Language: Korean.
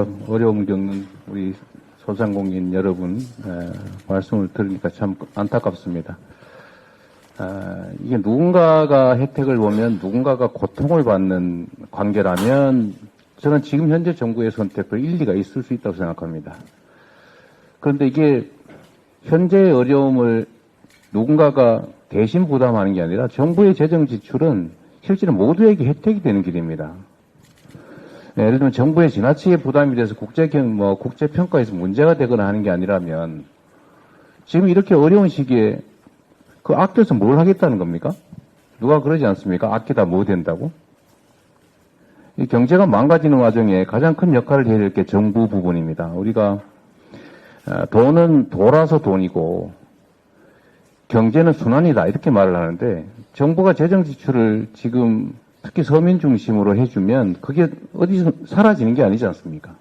무척 어려움을 겪는 우리 소상공인 여러분 에, 말씀을 들으니까 참 안타깝습니다. 아, 이게 누군가가 혜택을 보면 누군가가 고통을 받는 관계라면 저는 지금 현재 정부의 선택을 일리가 있을 수 있다고 생각합니다. 그런데 이게 현재의 어려움을 누군가가 대신 부담하는 게 아니라 정부의 재정 지출은 실제로 모두에게 혜택이 되는 길입니다. 예, 예를 들면 정부의 지나치게 부담이 돼서 국제 경, 뭐, 국제 평가에서 문제가 되거나 하는 게 아니라면 지금 이렇게 어려운 시기에 그 아껴서 뭘 하겠다는 겁니까? 누가 그러지 않습니까? 아끼다 뭐 된다고? 이 경제가 망가지는 와중에 가장 큰 역할을 해야 될 게 정부 부분입니다. 우리가 아, 돈은 돌아서 돈이고 경제는 순환이다 이렇게 말을 하는데 정부가 재정 지출을 지금 특히 서민 중심으로 해주면 그게 어디서 사라지는 게 아니지 않습니까?